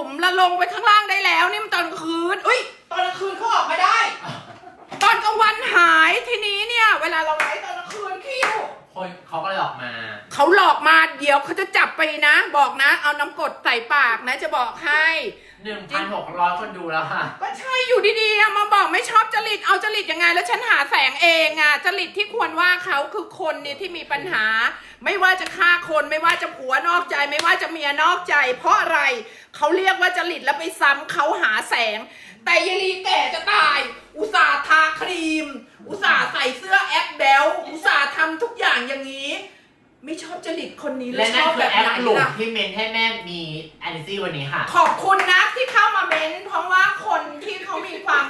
ลุมแล้วลงไปข้างล่างได้แล้วนี่มันตอนกลางคืนอุ้ยตอนกลางคืนเขาออกมาได้ ตอนกลางวันหายทีนี้เนี่ย เวลาเราไลฟ์ตอนกลางคืนคิวคนเขาก็เลยออกมา เขาหลอกมาเดี๋ยวเขาจะจับไปนะ บอกนะ เอาน้ำกรดใส่ปากนะ จะบอกให้1,600คนดูแล้วค่ะ ก็ใช่อยู่ดีๆอะมาบอกไม่ชอบจริตเอาจริตยังไง แล้วฉันหาแสงเองอะจริตที่ควรว่าเขาคือคนเนี่ยที่มีปัญหา ไม่ว่าจะฆ่าคนไม่ว่าจะผัวนอกใจ ไม่ว่าจะเมียนอกใจ เพราะอะไรเขาเรียกว่าจริตแล้วไปซ้ำเขาหาแสง แต่ยายลีแก่จะตาย อุตส่าห์ทาครีม อุตส่าห์ใส่เสื้อแอปเบลอุตส่าห์ทำทุกอย่างอย่างนี้ ไม่ชอบจริตคนนี้และแล้วชนั่นอบคืแบอบแอปไหนกลุ่มล่ะ ที่เมนให้แม่มีแอนซี่วันนี้ค่ะ ขอบคุณนะที่เข้ามาเม้นเพราะว่าคนที่เขามีความ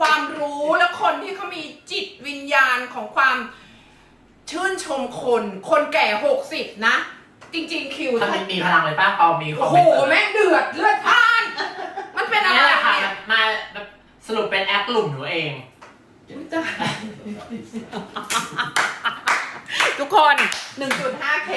ความรู้และคนที่เขามีจิตวิญญาณของความ ชื่นชมคน คนแก่หกสิบนะ จริง ๆ คิวถ้ามันมีพลังเลยป้าพอมีคอโอ้มโหเมนต์แม่งเดือดเลือดพล่าน มันเป็นอะไรนี่แหละค่ะเนี่ยมามาสรุปเป็นแอปกลุ่มหนูเอง อุ๊ยตาย ทุกคน 1.5K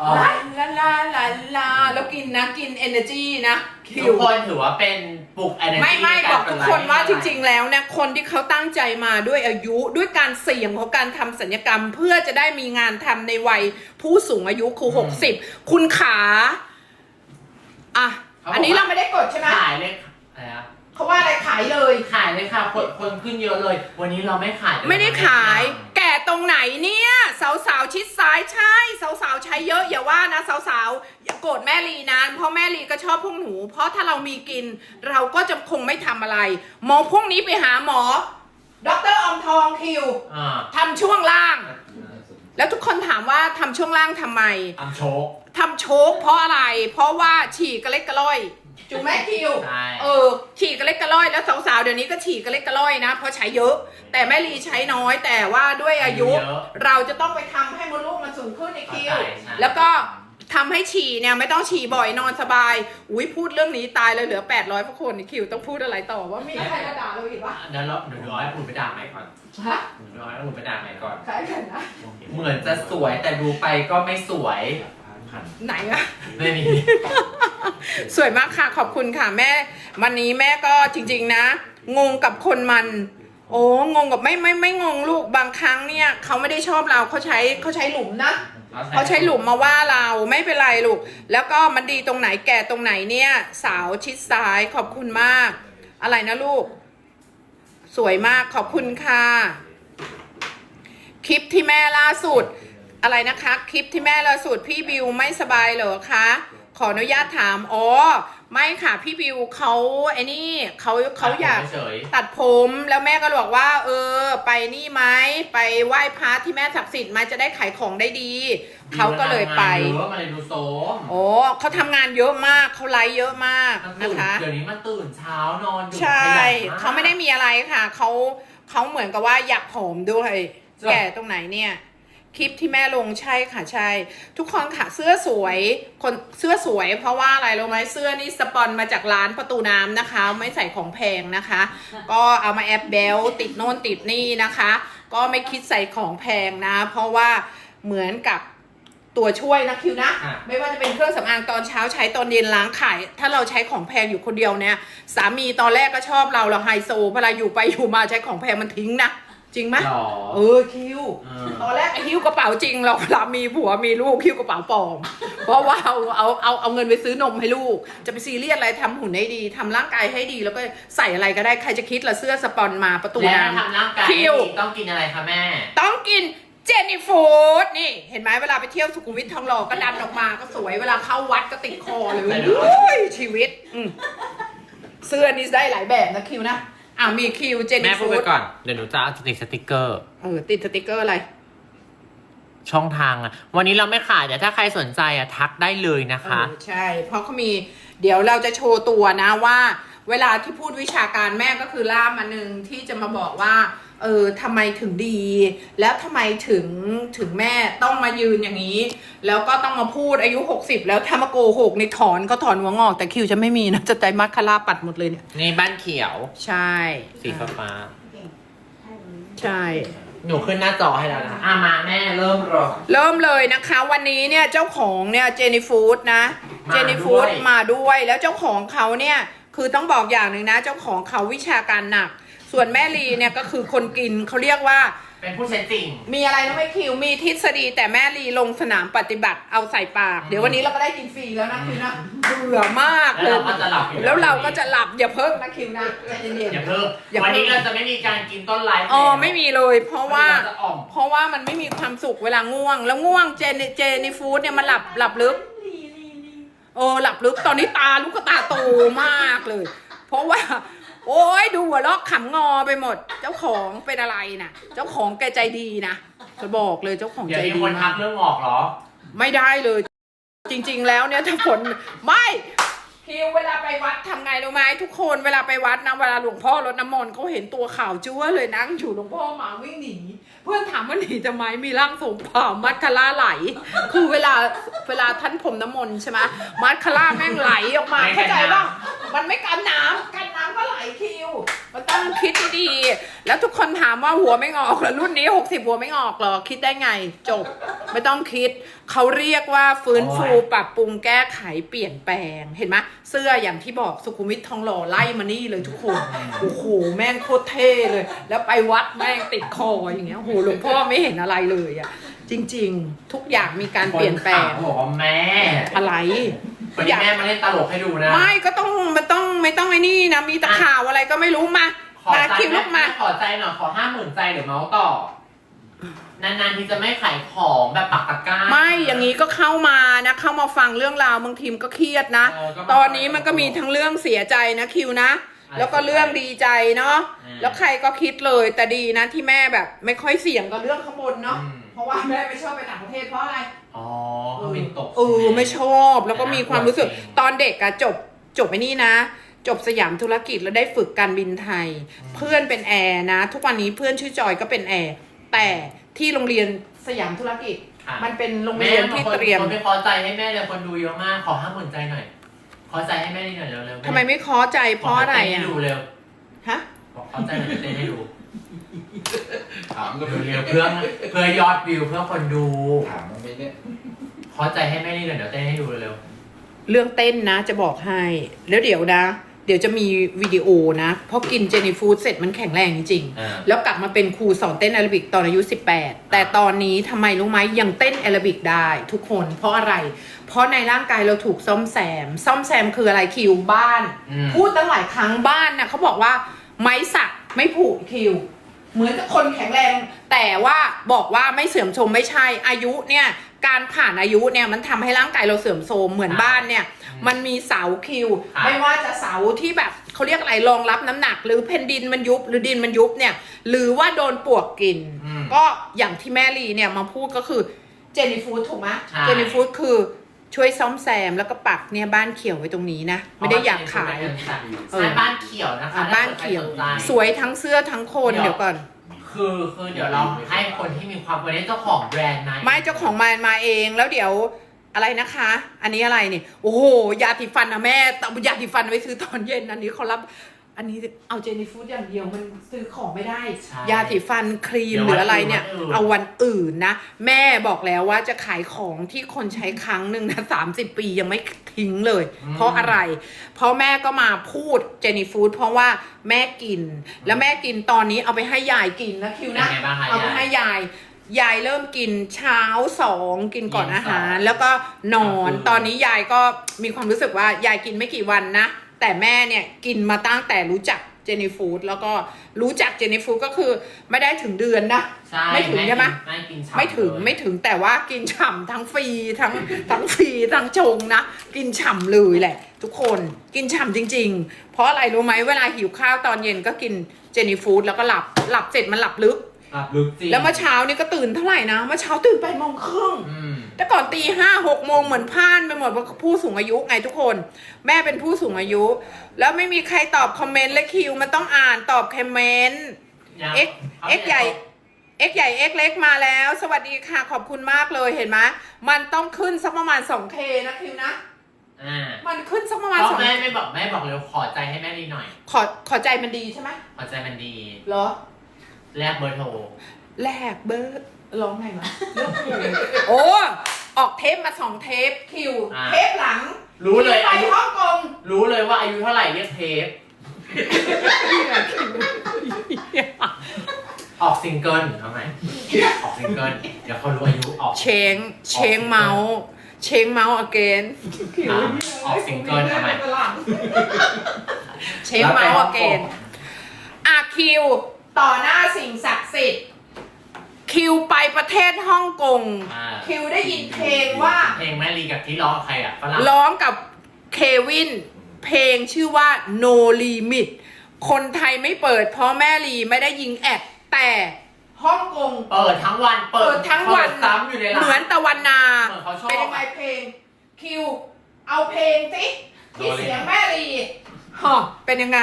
อ๋อ ลาลาลาลาลาแล้วกินนะ กิน energy นะ คิทุว กคนถือว่าเป็น ปลุก energy ไม่ไม่ในบอกเปิทุดกไลฟ์คนว่าจให้ริงๆแล้วเนี่ยคนที่เขาตั้งใจมาด้วยอายุด้วยการเสี่ยงของการทำสัญญกรรม เพื่อจะได้มีงานทำในวัยผู้สูงอายุคือหกสิบคุณขาอะอันนี้เราไม่ได้กดใช่ไหมขายเลยอะไรนะเขาว่าอะไรขายเลย ขายเลยค่ะคนคนขึ้นเยอะเลย วันนี้เราไม่ขายแต่ไม่ได้เรขายแนะนแก่ ตรงไหนเนี่ยสาวๆชิดซ้ายใช่สาวๆใช้เยอะอย่าว่านะสาวๆอย่าโกรธแม่ลีนะเพราะแม่ลีก็ชอบพวกหนู เพราะถ้าเรามีกิน เราก็จะคงไม่ทำอะไรหมอพวกนี้ไปหาหมอดรอมทองคิวำอ่าทำช่วงล่าง แล้วทุกคนถามว่าทำช่วงล่างทำไมทำโชคทำโชคเพราะอะไร เพราะว่าฉี่กระเล็กกระล่อย จูกไหมคิว ใช่ เออ ฉี่กระเล็กกระล่อยแล้วสาวๆเดี๋ยวนี้ก็ฉี่กระเล็กกระล่อยนะ เพราะใช้เยอะ แต่แม่ลีใช้น้อยแต่ว่าด้วยอายุ เยอะเราจะต้องไปทำให้มดลูกมันสูงขึ้นในคิว เข้าใจใช่ แล้วก็ทำให้ฉี่เนี่ยไม่ต้องฉี่บ่อยนอนสบาย อุ้ยพูดเรื่องนี้ตายเลยเหลือ 800พวกคนในคิวต้องพูดอะไรต่อว่ามีใครมาด่าเราอีกวะเดี๋ยวเราเดี๋ยวร้อยพูดไปด่าใหม่ก่อนฮะเดี๋ยวร้อยพูดไปด่าใหม่ก่อน ใครกันนะ เหมือนจะสวยแต่ดูไปก็ไม่สวย ไหนอะไม่มีสวยมากค่ะขอบคุณค่ะแม่ วันนี้แม่ก็จริง ๆนะ งงกับคนมัน โอ้งงกับไม่ไม่ไม่งงลูกบางครั้งเนี่ยเขาไม่ได้ชอบเราเขาใช้เขาใช้หลุมนะเขาใช้หลุมมาว่าเราไม่เป็นไรลูก แล้วก็มันดีตรงไหนแก่ตรงไหนเนี่ย สาวชิดซ้ายขอบคุณมาก อะไรนะลูก สวยมากขอบคุณค่ะ คลิปที่แม่ล่าสุด อะไรนะคะ คลิปที่แม่ล่าสุดพี่บิวไม่สบายเหรอคะขออนุญาตถาม อ๋อ ไม่ค่ะ พี่บิวเขาไอ้นี่เขาเขาอยากเฉยตัดผมแล้วแม่ก็บอกว่า เออ ไปนี่ไหมไปไหว้พระที่แม่ศักดิ์สิทธิ์ไหมจะได้ขายของได้ดีๆเขาก็เลยไปเยอะมาเลยดูโซมโอ้เขาทำงานเยอะมากเขาไลฟ์เยอะมากมันนะตื่นคะเดี๋ยวนี้มันตื่นเช้านอนดึกใช่ขยันกเขาไม่ได้มีอะไรค่ะเขาเขาเหมือนกับว่าอยากผอมด้วยจ้ะแก่ตรงไหนเนี่ย คลิปที่แม่ลงใช่ค่ะใช่ ทุกคนค่ะเสื้อสวยคนเสื้อสวย เพราะว่าอะไรรู้ไหมเสื้อนี่สปอนมาจากร้านประตูน้ำนะคะ ไม่ใส่ของแพงนะคะ ก็เอามาแอปเบลติดโน่นติดนี่นะคะ ก็ไม่คิดใส่ของแพงนะ เพราะว่าเหมือนกับตัวช่วยนะคิวนะอะไม่ว่าจะเป็นเครื่องสำอางตอนเช้าใช้ตอนเย็นล้างขายถ้าเราใช้ของแพงอยู่คนเดียวเนี่ยสามีตอนแรกก็ชอบเราเราไฮโซเวลาอยู่ไปอยู่มาใช้ของแพงมันทิ้งนะ จริงไหมหรอ เออคิวเออ ตอนแรกไอ้หิ้วกระเป๋าจริงเราเวลามีผัวมีลูกหิ้วกระเป๋าปลอม เพราะว่าเอาเอาเอาเอาเงินไปซื้อนมให้ลูก จะไปซีเรียสอะไรทำหุ่นให้ดีทำร่างกายให้ดีแล้วก็ใส่อะไรก็ได้ใครจะคิดละเสื้อสปอนมาประตูและน้ทำร่างกายคิว ให้ดีต้องกินอะไรคะแม่ ต้องกินเจนนี่ฟูดนี่เห็นไหมเวลาไปเที่ยวสุขุมวิททองหล่อก็ดันออกมาก็สวยเวลาเข้าวัดก็ติดคอเลยใส่ด้วย อุ้ยชีวิตอืมเสื้อนี่ได้หลายแบบนะคิวนะ อ่ามีคิวเจนแม่นี่พูฟูดไปดก่อน เดี๋ยวหนูจะเอาติดสติกเกอร์ เออติดสติกเกอร์อะไร ช่องทางอะวันนี้เราไม่ขายแต่ถ้าใครสนใจอะทักได้เลยนะคะ เออใช่ เพราะเขามี เดี๋ยวเราจะโชว์ตัวนะว่า เวลาที่พูดวิชาการแม่ก็คือล่ามมาหนึ่งที่จะมาบอกว่า เออทำไมถึงดี แล้วทำไมถึงถึงแม่ต้องมายืนอย่างนี้ แล้วก็ต้องมาพูดอายุ 60 แล้วถ้ามาโกหกในถอนก็ถอนหัวงอก แต่คิวจะไม่มีนะจะใจมัดคาราปัดหมดเลยเนี่ยนี่บ้านเขียว ใช่สีฟ้าฟ้าใช่ หนูขึ้นหน้าจอให้แล้วนะอะมาแม่เริ่มรอ เริ่มเลยนะคะ วันนี้เนี่ยเจ้าของเนี่ยเจนี่ฟูดนะ มาเจนี่ฟูดด้วยมาด้วยแล้วเจ้าของเขาเนี่ย คือต้องบอกอย่างหนึ่งนะ เจ้าของเขาวิชาการหนัก ส่วนแม่ลีเนี่ยก็คือคนกินเขาเรียกว่า เป็นผู้ใช้จริง มีอะไรนะไม่คิว มีทฤษฎีแต่แม่ลีลงสนามปฏิบัติเอาใส่ปาก เดี๋ยววันนี้เราก็ได้กินฟรีแล้วนะคิวนะเบื่อมากเลแล้วยเราก็จะหลับอยู่แล้วเราก็จะหลับอย่าเพิ่งนะคิวนะใจเย็น อย่าเพิ่มอย่าวันนี้เพิ่งเราจะไม่มีการกินต้นไลฟ์ๆอ๋อไม่มีเลย เพราะว่านนี้เรจะอ่อมเพราะว่ามันไม่มีความสุขเวลาง่วง แล้วง่วงเจนเจนี่ฟูดเนี่ยมันหลับหลับลึก เออหลับลึกตอนนี้ตาลูกตาโตมากเลย เพราะว่า โอ้ยดูหัวลอกขำงอไปหมด เจ้าของเป็นอะไรนะเจ้าของแกใจดีนะจะบอกเลยเจ้าของเดี๋ยใจวมีดีคนทัมากกเรื่องหงอกเหรอ ไม่ได้เลย จริง ๆ แล้วเนี่ยถ้าฝนไม่ คิวเวลาไปวัดทำไงรู้ไหมทุกคนเวลาไปวัดนะเวลาหลวงพ่อรดน้ำมนต์เขาเห็นตัวข่าวจั้วเลยนั่งอยู่หลวงพ่อมาวิ่งหนีเพื่อนถามว่าหนีทำไมมีร่างทรงเปล่ามัดคาร่าไหล คือเวลาเวลาท่านผมน้ำมนต์ใช่ไหมมัดคาร่าแม่งไหลออกมาไม่กันเข้าใจป่ะน้มันไม่กันน้ำกันน้ำก็ไหลคิว มันต้องคิดดีๆแล้วทุกคนถามว่าหัวไม่งอกเหรอรุ่นนี้60หัวไม่งอกเหรอคิดได้ไงจบ ไม่ต้องคิดเขาเรียกว่าฟื้นฟูปรับปรุงแก้ไขเปลี่ยนแปลงเห็นไหมเสื้ออย่างที่บอกสุขุมวิททองหล่อไล่มานี่เลยทุกคนโอ้โหแม่งโคตรเท่เลย แล้วไปวัดแม่งติดคออย่างเงี้ยโอ้โหหลวงพ่อไม่เห็นอะไรเลยอะจริง ๆ ทุกอย่างมีการเปลี่ยนแปลงคนถามบอกว่าแม่อะไร วันนี้แม่มาเล่นตลกให้ดูนะไม่ก็ต้องมันต้องไม่ต้องไอ้นี่นะมีแตะข่าวอะไรก็ไม่รู้มาขอมาใจคิวแม่ลูกมาขอใจหน่อยขอห้าหมื่นใจเดี๋ยวเมาส์ต่อ นานๆที่จะไม่ขายของแบบปักตะกร้า ไม่อย่างนี้ก็เข้ามานะ เข้ามาฟังเรื่องราวบางทีมก็เครียดนะ เออก็มาตอนนี้มันก็มีทั้งเรื่องเสียใจนะคิวนะอะไรแล้วก็เรื่องดีใจเนาะอืมแล้วใครก็คิดเลยแต่ดีนะที่แม่แบบ ไม่ค่อยเสี่ยงกับเรื่องข้างบนเนาะอืม เพราะว่าแม่ไม่ชอบไปต่างประเทศเพราะอะไร อ๋อเขาบินตกเออไม่ชอบแล้วก็มีความรู้สึกจริงตอนเด็กอะจบจบไอ้นี่นะ จบสยามธุรกิจแล้วได้ฝึกการบินไทย เพื่อนเป็นแอร์นะ ทุกวันนี้เพื่อนชื่อจอยก็เป็นแอร์ แต่ที่โรงเรียนสยามธุรกิจค่ะ มันเป็นโรงแม่เรียนบางที่คนเตรียมคนไปขอใจให้แม่เลยคนดูเยอะมาก ขอห้าหมื่นใจหน่อย ขอใจให้แม่นิดหน่อยเร็วๆทำไมไม่เคอใจเพราะอะไรขให้อะดูเร็วฮะขอขอใจหน่อยเต้นให้ดูถามก็ไม่เร็วๆเพื่อเพื่อยอดวิวเพื่อคนดู ถามมันไม่เนี่ยขอใจให้แม่นิดหน่อยเดี๋ยวเต้นให้ดูเร็วเรื่องเต้นนะ จะบอกให้ แล้วเดี๋ยวนะ เดี๋ยวจะมีวิดีโอนะ เพราะกินเจนี่ฟู้ดเสร็จมันแข็งแรงจริงๆ อ่าๆแล้วกลับมาเป็นครูสอนเต้นแอโรบิกตอนอายุ 18 แต่ตอนนี้ทำไมรู้ไหมยังเต้นแอโรบิกได้ทุกคนเพราะอะไร เพราะในร่างกายเราถูกซ่อมแซม ซ่อมแซมคืออะไรคิวบ้าน อืม พูดตั้งหลายครั้งบ้านนะเขาบอกว่าไม้สักไม่ผูกคิว เหมือนกับคนแข็งแรง แต่ว่าบอกว่าไม่เสื่อมโทรมไม่ใช่อายุเนี่ย การผ่านอายุเนี่ยมันทำให้ร่างกายเราเสื่อมโทรมเหมือนบ้านเนี่ย มันมีเสาคิวครับไม่ว่าจะเสาที่แบบเขาเรียกอะไรรองรับน้ำหนัก หรือเพนดินมันยุบหรือดินมันยุบเนี่ย หรือว่าโดนปวกกินอืมก็อย่างที่แม่ลีเนี่ยมาพูดก็คือเจนี่ฟูดถูกไหมใช่เจนี่ฟูดคือช่วยซ่อมแซมแล้วก็ปักเนี่ยบ้านเขียวไว้ตรงนี้นะ ไม่ได้อยากขายใช่บ้านเขียวนะคะอะบ้านเขียวถ้ากิดใครสนใจสวยทั้งเสื้อทั้งคนเดี๋ยวเดี๋ยวก่อน คือคือเดี๋ยวเราให้คนที่มีความเป็นเจ้าของแบรนด์นะไม่เจ้าของมามาเองแล้วเดี๋ยวอะไรนะคะ อันนี้อะไรนี่ โอ้โห ยาสีฟันนะแม่แต่ยาสีฟันไว้ซื้อตอนเย็นอันนี้เขารับ อันนี้เอาเจนี่ฟูดอย่างเดียวมันซื้อของไม่ได้ ใช่ยาสีฟันครีมเดี๋ยวหรืออะไรเนี่ย วันอื่น เอาวันอื่นนะ แม่บอกแล้วว่าจะขายของที่คนใช้ครั้งหนึ่งนะสามสิบปียังไม่ทิ้งเลย เพราะอะไร เพราะแม่ก็มาพูดเจนี่ฟูดเพราะว่าแม่กิน แล้วแม่กินตอนนี้เอาไปให้ยายกินนะคิวเป็นนะไงบ้างคะเอาไปยาย ให้ยาย ยายเริ่มกินเช้าสองกินก่อนเย็นอาหารสองแล้วก็นอนกลางคืนตอนนี้ยายก็มีความรู้สึกว่ายายกินไม่กี่วันนะ แต่แม่เนี่ยกินมาตั้งแต่รู้จักเจนี่ฟูดแล้วก็รู้จักเจนี่ฟูดก็คือไม่ได้ถึงเดือนนะ ใช่ไม่ถึงใช่ไหม ไม่กินฉ่ำไม่ถึงเลยไม่ถึงแต่ว่ากินฉ่ำทั้งฟรีทั้ง ทั้งฟรีทั้งชงนะ กินฉ่ำเลยแหละ ทุกคนกินฉ่ำจริง ๆ เพราะอะไรรู้ไหมเวลาหิวข้าวตอนเย็นก็กินเจนี่ฟูดแล้วก็หลับหลับเสร็จมันหลับลึก หลับลึกจริงแล้วเมื่อเช้านี่ก็ตื่นเท่าไหร่นะเมื่อเช้าตื่นแปดโมงครึ่ง อืม แต่ก่อนตีห้าหกโมงเหมือนพลาดไปหมดเพราะผู้สูงอายุไงทุกคน แม่เป็นผู้สูงอายุ แล้วไม่มีใครตอบคอมเมนต์และคิวมันต้องอ่านตอบคอมเมนต์ยัง X X ใหญ่ X ใหญ่ X เล็กมาแล้ว สวัสดีค่ะขอบคุณมากเลยเห็นไหมมันต้องขึ้นสักประมาณ 2K นะคิวนะอ่ามันขึ้นสักประมาณก็สองแม่ไม่บอกแม่บอกเร็วขอใจให้แม่ดีหน่อย ขอขอใจมันดีใช่ไหมขอใจมันดีเหรอแลกเบอร์โทรแลกเบอร์ ร้องไงวะเลือกเพลงโอ้ออกเทปมาสองเทปคิว อ่า เทปหลังรู้เลยไปอายุฮ่องกงรู้เลยว่าอายุเท่าไหร่เรียกเทปออกซิงเกิลทำไมออกซิงเกิลเดี๋ยวเขารู้อายุออก เชงเชงเมาส์เชงเมาส์ again อะออกซิงเกิลทำไม เชงเมาส์ again อะคิว ต่อหน้าสิ่งศักดิ์สิทธิ์ คิวไปประเทศฮ่องกง อ่าคิวได้ยินเพลงว่า เพลงแม่ลีกับที่ร้องใครอะฝรั่งร้องกับเควิน เพลงชื่อว่า no limit คนไทยไม่เปิด เพราะแม่ลีไม่ได้ยิงแอดแต่ฮ่องกงเปิดทั้งวันเปิเปิดทั้งวัน เปิดซ้ำอยู่ในร้าน เหมือนตะวันนา เหมือนเขาชอบ เป็นยังไงเพลง คิว เอาเพลงสิที่โดนเลยเสียงแม่ลีฮะเป็นยังไง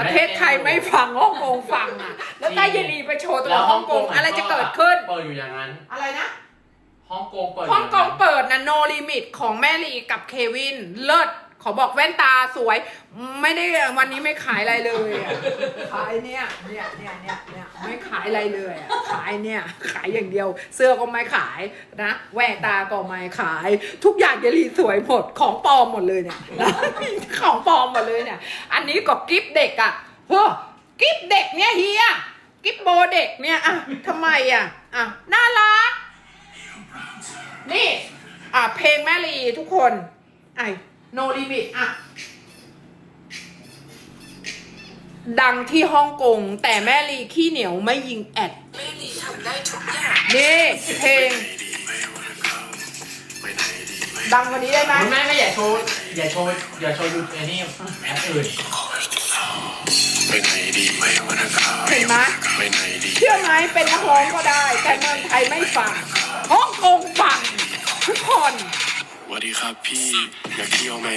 ประเทศไทยไม่ฟังฮ่องกงฟังอะ แล้วใต้เยลีไปโชว์ตัวแล้วฮ่องกงอะไรจะเกิดขึ้น เปิดอยู่อย่างนั้น อะไรนะฮ่องกงเปิดฮ่องกงยู่ย่านั้นเปิดนะ no limit ของแม่ลีกับเควินเลิศ ขอบอกแว่นตาสวย ไม่ได้วันนี้ไม่ขายอะไรเลยอะขายเนี่ยเนี่ยเนี่ยเนี่ยเนี่ยไม่ขายอะไรเลยอะขายเนี่ย ขายอย่างเดียว เสื้อก็ไม่ขายนะแว่นตาก็ไม่ขาย ทุกอย่างเยลีสวยหมดของปลอมหมดเลยเนี่ยนะของปลอมหมดเลยเนี่ย อันนี้ก็กิฟต์เด็กอะเฮ้อกิฟต์เด็กเนี่ยเฮียกิฟต์โบเด็กเนี่ยอะทำไมอะอะน่ารักนี่อะเพลงแม่ลีทุกคนไอ no limit อะ ดังที่ฮ่องกง แต่แม่ลีขี้เหนียวไม่ยิงแอด แม่ลีทำได้ทุกอย่าง นี่เพลง ดังกวันนี้ได้ไหมคุณแม่ไม่อย่าโชว์อย่าโชว์อย่าโชว์ยูไอ้นี่แอปอื่นไปไหนดีไม่วันอากาศเห็นไหมไปไหนดีเชื่อไหมเป็นนักร้องก็ได้ แต่เมืองไทยไม่ฟังฮ่องกงฟังทุกคน สวัสดีครับพี่อยากเที่ยวไหม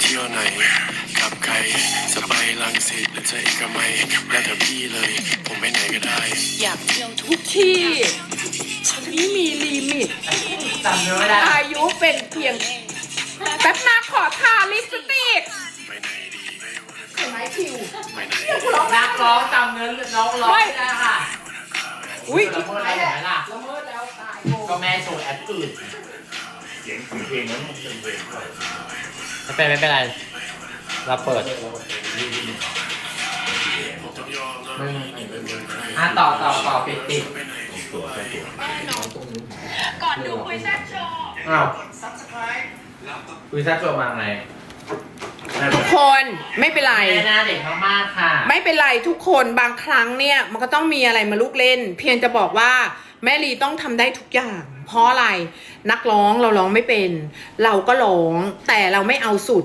เที่ยวไหนกลับไกลจะไปลังสิตหรือจะเอกมัยแล้วแต่พี่เลย ผมไปไหนก็ได้ อยากเที่ยวทุทุกกที่นี่มีลิมิต จำเนื้อไม่ได้อายุเป็นเพียงแป๊บนาขอทาลิปสติกไปไหนดีไม่วันอาเห็นไหมคิวไปไหนนักร้องจำเนื้อน้องร้องไม่ได้ค่ะอุ้ยละเมิดอะไรเห็นไหมล่ะ ละเมิดแล้วตายก็แม่โชว์แอปอื่นเสียงถึงเพลงนั้นมันเป็นเพลงอะไรไม่เป็นไม่เป็นไร เราเปิดต้องยอมนะไม่เป็นใครอะต่อต่อต่อปิดปิดไปไหนดีตัวแค่ตัวก่อนดูคุยแซ่บโชว์อ้าวคุยแซ่บโชว์มาไงทุกคนไม่เป็นไรแม่หน้าเด็กมากๆค่ะ ไม่เป็นไรทุกคนบางครั้งเนี่ย มันก็ต้องมีอะไรมาลูกเล่น เพียงจะบอกว่าแม่ลีต้องทำได้ทุกอย่าง เพราะอะไรนักร้องเราร้องไม่เป็น เราก็ร้องแต่เราไม่เอาสุด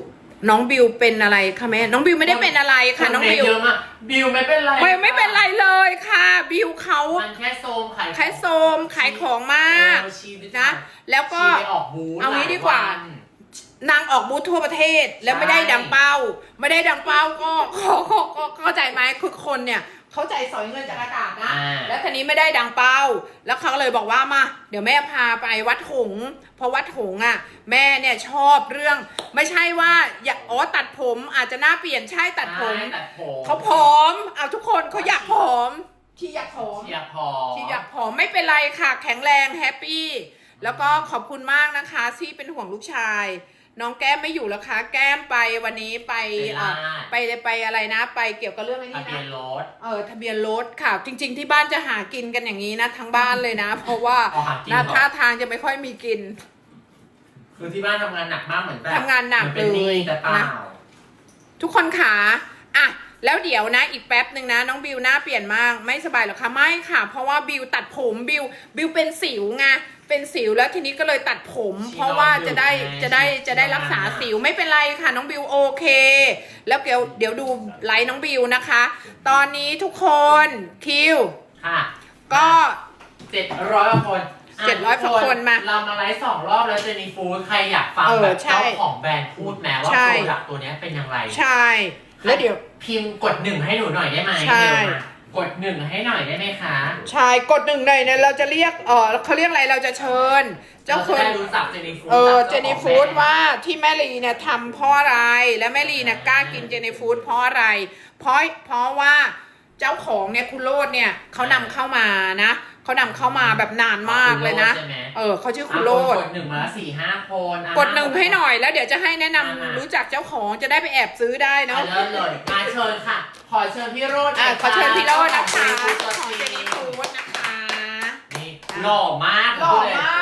น้องบิวเป็นอะไรคะแม่น้องบิวไม่ได้เป็นอะไรค่ะน้องบิว เยอะมากบิวไม่เป็นไรไม่ไม่เป็นไรเลยค่ะ บิวเขามันแค่โซมขายขายโซมขายของมากเออชีวิตนะแล้วก็ชีไปออกบูธเอางี้ดีกว่าหลยนนางออกบูธทั่วประเทศแล้วไม่ได้ดังเป้า ไม่ได้ดังเป้าก็ก็ก็ก็เข้าใจไหมคือคนเนี่ย เข้าใจสอยเงินจากอากาศนะ อ่า แล้วคันนี้ไม่ได้ดังเป้า แล้วเขาก็เลยบอกว่ามา เดี๋ยวแม่พาไปวัดหงส์เพราะวัดหงส์อะ แม่เนี่ยชอบเรื่อง ไม่ใช่ว่าอยากอ๋อตัดผมอาจจะหน้าเปลี่ยนใช่ตัดผมใช่ตัดผมเขาผอมเอาทุกคนเขาอยากผอม ที่อยากผอมอยากพอที่อยากผอมไม่เป็นไรค่ะ แข็งแรงแฮปปี้ แล้วก็ขอบคุณมากนะคะที่เป็นห่วงลูกชาย น้องแก้มไม่อยู่แล้วคะ แก้มไปวันนี้ไปไปอะลาดไปไปอะไรนะ ไปเกี่ยวกับเรื่องไอ้ทะนี่เบียนะ นรถเออทะเบียนรถค่ะ จริง ๆ ที่บ้านจะหากินกันอย่างนี้นะทั้งบ้านเลยนะ เพราะว่าเอาหากินหน้าเหรอท่าทางจะไม่ค่อยมีกิน คือที่บ้านทำงานหนักมากเหมือนแบบทำงานหนักมือเป็นหนี้เลยแต่เปล่านะ ทุกคนขาอะ แล้วเดี๋ยวนะ อีกแป๊บหนึ่งนะ น้องบิวหน้าเปลี่ยนมาก ไม่สบายหรอคะ ไม่ค่ะ เพราะว่าบิวตัดผมบิว บิวเป็นสิวไง เป็นสิวแล้วทีนี้ก็เลยตัดผม เพราะว่าจะได้จะได้จะได้รักษาสิวไม่เป็นไรค่ะน้องบิวโอเค แล้วเดี๋ยวเดี๋ยวดูไลน์น้องบิวนะคะ ตอนนี้ทุกคนคิว ค่ะก็เจ็ดร้อยกว่าคนอะ700กว่าคนมาเรามาไลฟ์สองรอบแล้วเจนี่ฟูดใครอยากฟังเออแบบใช่เจ้าของแบรนด์พูดแม้ว่าใช่โปรดักต์ตัวเนี้ยเป็นอย่างไร ใช่ แล้วเดี๋ยวพิมพ์กดหนึ่งให้หนูหน่อยได้ไหมใช่เร็วมา กดหนึ่งให้หน่อยได้ไหมคะชายกดหนึ่งหน่อยเนี่ยเราจะเรียกเออเขาเรียกอะไรเราจะเชิญ เจ้าเราคจะนได้รู้จักเจนี่ฟูดเออจากเจจ้าของนี่ฟู้ดแบรนว่าที่แม่ลีเนี่ยทำเพราะอะไร และแม่ลีเนี่ยกล้ากินเจนี่ฟู้ดเพราะอะไร เพราะเพราะว่าเจ้าของเนี่ยคุณโรดเนี่ยเขานำเข้ามานะ เขานำเข้ามาแบบนานมากเลยนะ ใช่ไหมเออเขาชื่อคุณโรดกดหนึ่งมาแล้วสี่ห้าคนอะกดหนึ่งให้หน่อยแล้วเดี๋ยวจะให้แนะนำอ่าฮะรู้จักเจ้าของจะได้ไปแอบซื้อได้เอาเนาะเริ่มเลยมาเชิญค่ะ ขอเชิญพี่โรดอะขอเชิญพี่โรจน์นะคะขขอองงเจเจนี่นี่ฟูดนะคะ นี่หล่อมากหล่อพูดเยมาก